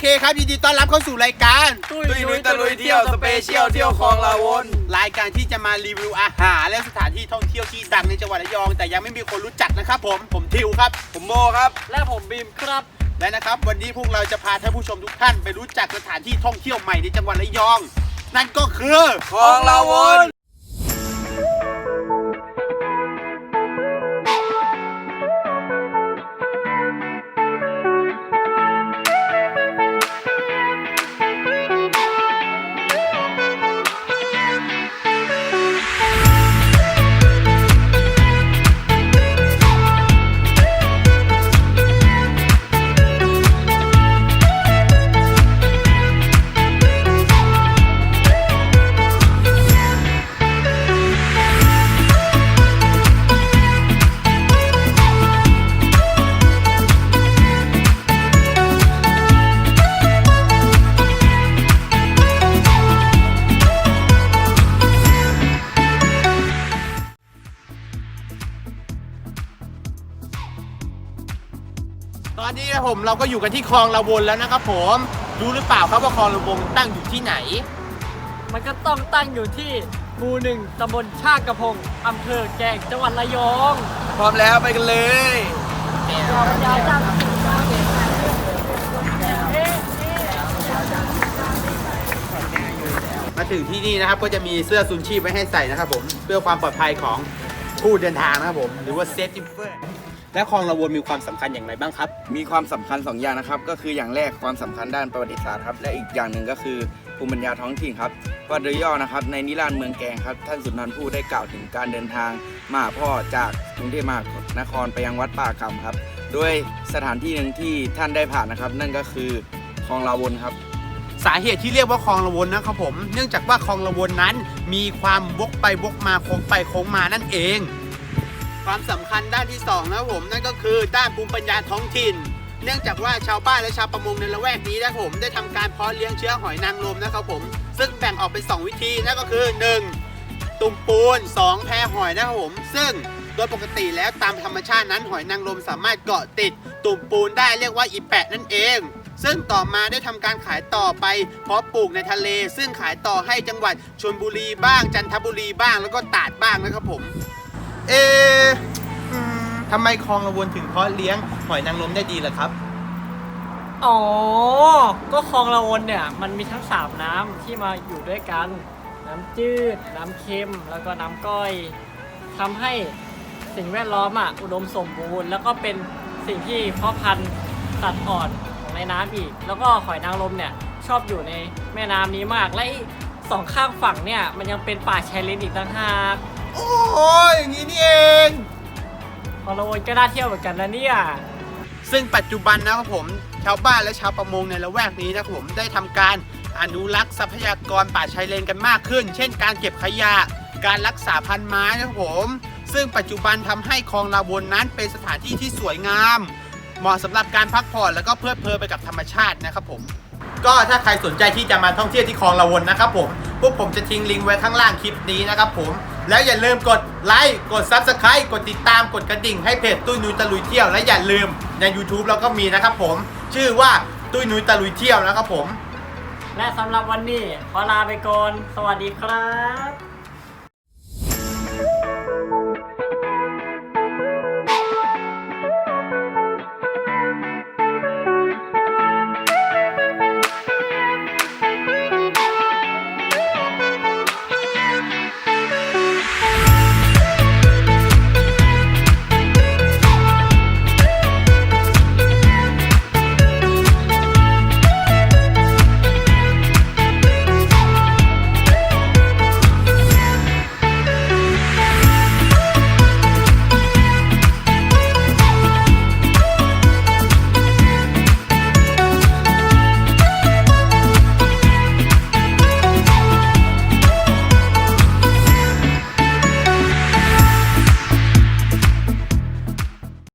เคครับยินดีต้อนรับเข้าสู่รายการตุ้ยนุ้ยตะลุยเที่ยวสเปเชียลเที่ยวคลองลาวนรายการที่จะมารีวิวอาหารและสถานที่ท่องเที่ยวที่ดังในจังหวัดระยอง แต่ยังไม่มีคนรู้จักนะครับผมผมทิวครับ ผมโมครับ และผมบีมครับ และนะครับวันนี้พวกเราจะพาท่านผู้ชมทุกท่านไปรู้จักสถานที่ท่องเที่ยวใหม่ในจังหวัดระยอง นั่นก็คือคลองลาวน ตอนนี้นะผมเราก็อยู่กันที่คลองละวนแล้วนะครับผมรู้หรือเปล่าครับว่าคลองละวนตั้งอยู่ที่ไหน มันก็ต้องตั้งอยู่ที่หมู่หนึ่งตำบลชากกระพงอำเภอแกลงจังหวัดระยองพร้อมแล้วไปกันเลยยาวจังมาถึงที่นี่นะครับก็จะมีเสื้อซูนชีพไว้ให้ใส่นะครับผมเพื่อความปลอดภัยของผู้เดินทางนะครับผม หรือว่าเซฟตี้เฟอร์ และคลองละวนมีความสำคัญอย่างไรบ้างครับ มีความสำคัญสองอย่างนะครับ ก็คืออย่างแรกความสำคัญด้านประวัติศาสตร์ครับ และอีกอย่างหนึ่งก็คือภูมิปัญญาท้องถิ่นครับว่าโดยย่อนะครับ ในนิราศเมืองแกงครับ ท่านสุนทรภู่ได้กล่าวถึงการเดินทางมาหาพ่อจากกรุงเทพมหานครไปยังวัดป่ากรรมครับโดยสถานที่หนึ่งที่ท่านได้ผ่านนะครับ นั่นก็คือคลองลาวนครับ สาเหตุที่เรียกว่าคลองละวนนะครับผม เนื่องจากว่าคลองละวนนั้นมีความวกไปวกมาโค้งไปโค้งมานั่นเอง ความสำคัญด้านที่สองนะผมนั่นก็คือด้านภูมิปัญญาท้องถิ่น เนื่องจากว่าชาวบ้านและชาวประมงในละแวกนี้นะผมได้ทำการเพาะเลี้ยงเชื้อหอยนางรมนะครับผม ซึ่งแบ่งออกเป็น 2 วิธีนั่นก็คือ 1. ตุ่มปูน 2 แพหอยนะครับผม ซึ่งโดยปกติแล้วตามธรรมชาตินั้นหอยนางรมสามารถเกาะติด ตุ่มปูนได้เรียกว่าอีแปะนั่นเอง ซึ่งต่อมาได้ทำการขายต่อไปเพาะปลูกในทะเล ซึ่งขายต่อให้จังหวัดชลบุรีบ้างจันทบุรีบ้างแล้วก็ตราดบ้างนะครับผม เอะอืมทำไมคลองละวนถึงเพาะเลี้ยงหอยนางรมได้ดีล่ะครับ อ๋อ ก็คลองละวนเนี่ย มันมีทั้งสามน้ำที่มาอยู่ด้วยกัน น้ำจืด น้ำเค็ม แล้วก็น้ำก้อยทำให้สิ่งแวดล้อมอะอุดมสมบูรณ์ แล้วก็เป็นสิ่งที่เพาะพันธุ์สัตว์อ่อนของในน้ำอีก แล้วก็หอยนางรมเนี่ยชอบอยู่ในแม่น้ำนี้มาก และไอ้สองข้างฝั่งเนี่ยมันยังเป็นป่าชายเลนอีกต่างหาก โอ้ยอย่างนี้นี่เองคลองละวนก็น่าเที่ยวเหมือนกันนะเนี่ย ซึ่งปัจจุบันนะครับผมชาวบ้านและชาวประมงในละแวกนี้นะครับผมได้ทำการอนุรักษ์ทรัพยากรป่าชายเลนกันมากขึ้น เช่น การเก็บขยะ การรักษาพันธุ์ไม้นะครับผม ซึ่งปัจจุบันทำให้คลองลาวนนั้นเป็นสถานที่ที่สวยงาม เหมาะสำหรับการพักผ่อนแล้วก็เพลิดเพลินไปกับธรรมชาตินะครับผม ก็ถ้าใครสนใจที่จะมาท่องเที่ยวที่คลองละวนนะครับผม พวกผมจะทิ้งลิงก์ไว้ข้างล่างคลิปนี้นะครับผม แล้วอย่าลืมกดไลค์กด Subscribe กดติดตามกดกระดิ่งให้เพจตุ้ยนุ้ยตะลุยเที่ยว และอย่าลืมใน YouTube เราก็มีนะครับผม ชื่อว่าตุ้ยนุ้ยตะลุยเที่ยวนะครับผม และสำหรับวันนี้ขอลาไปก่อน สวัสดีครับ